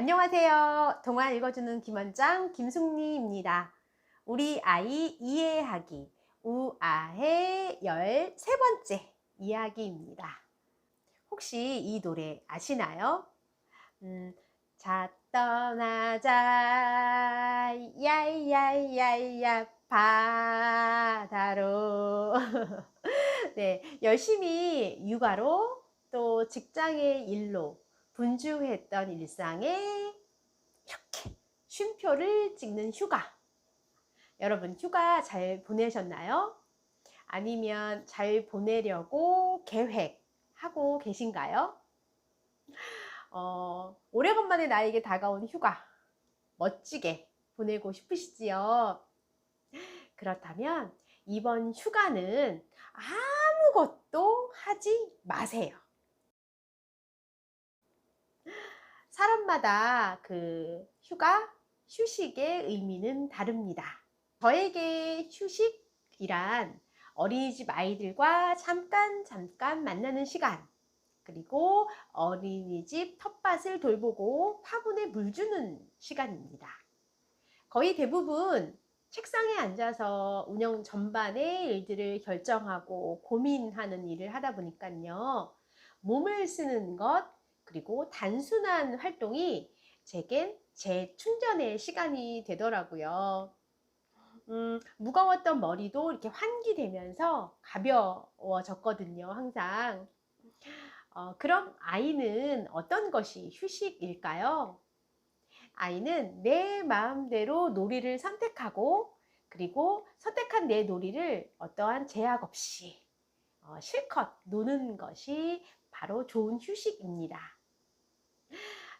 안녕하세요. 동화 읽어주는 김원장 김숙리입니다. 우리 아이 이해하기 우아해 13번째 이야기입니다. 혹시 이 노래 아시나요? 음, 자 떠나자 야야야야 바다로 네, 열심히 육아로 또 직장의 일로 분주했던 일상에 이렇게 쉼표를 찍는 휴가. 여러분, 휴가 잘 보내셨나요? 아니면 잘 보내려고 계획하고 계신가요? 어, 오래간만에 나에게 다가온 휴가. 멋지게 보내고 싶으시지요? 그렇다면 이번 휴가는 아무것도 하지 마세요. 사람마다 그 휴가, 휴식의 의미는 다릅니다. 저에게 휴식이란 어린이집 아이들과 잠깐 잠깐 만나는 시간, 그리고 어린이집 텃밭을 돌보고 화분에 물 주는 시간입니다. 거의 대부분 책상에 앉아서 운영 전반의 일들을 결정하고 고민하는 일을 하다 보니까요. 몸을 쓰는 것, 그리고 단순한 활동이 제겐 재충전의 시간이 되더라고요. 음, 무거웠던 머리도 이렇게 환기되면서 가벼워졌거든요, 항상. 어, 그럼 아이는 어떤 것이 휴식일까요? 아이는 내 마음대로 놀이를 선택하고 그리고 선택한 내 놀이를 어떠한 제약 없이 어, 실컷 노는 것이 바로 좋은 휴식입니다.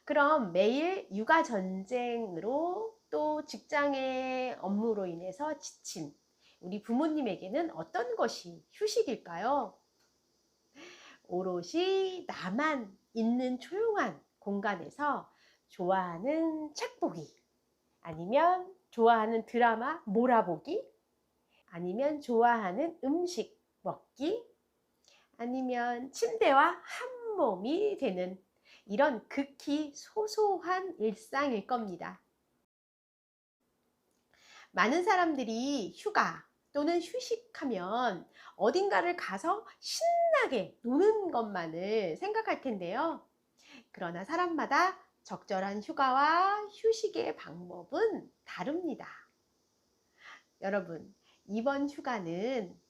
그럼 매일 육아 전쟁으로 또 직장의 업무로 인해서 지친 우리 부모님에게는 어떤 것이 휴식일까요? 오롯이 나만 있는 조용한 공간에서 좋아하는 책 보기, 아니면 좋아하는 드라마 몰아보기, 아니면 좋아하는 음식 먹기, 아니면 침대와 한 몸이 되는 이런 극히 소소한 일상일 겁니다. 많은 사람들이 휴가 또는 휴식하면 어딘가를 가서 신나게 노는 것만을 생각할 텐데요. 그러나 사람마다 적절한 휴가와 휴식의 방법은 다릅니다. 여러분, 이번 휴가는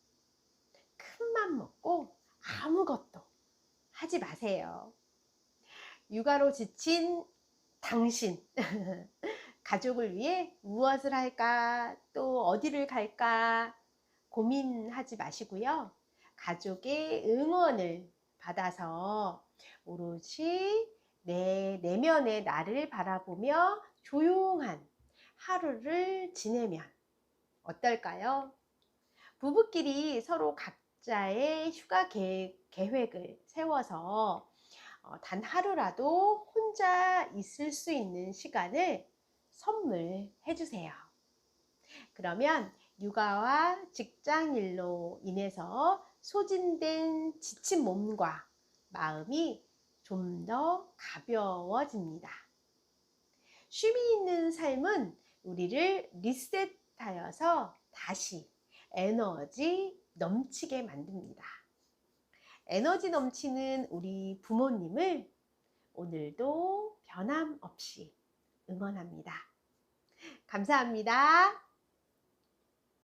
큰 맘 먹고 아무것도 하지 마세요. 육아로 지친 당신, 가족을 위해 무엇을 할까, 또 어디를 갈까 고민하지 마시고요. 가족의 응원을 받아서 오롯이 내 내면의 나를 바라보며 조용한 하루를 지내면 어떨까요? 부부끼리 서로 각자의 휴가 계획을 세워서 어, 단 하루라도 혼자 있을 수 있는 시간을 선물해 주세요. 그러면 육아와 직장 일로 인해서 소진된 지친 몸과 마음이 좀 더 가벼워집니다. 쉼이 있는 삶은 우리를 리셋하여서 다시 에너지 넘치게 만듭니다. 에너지 넘치는 우리 부모님을 오늘도 변함없이 응원합니다. 감사합니다.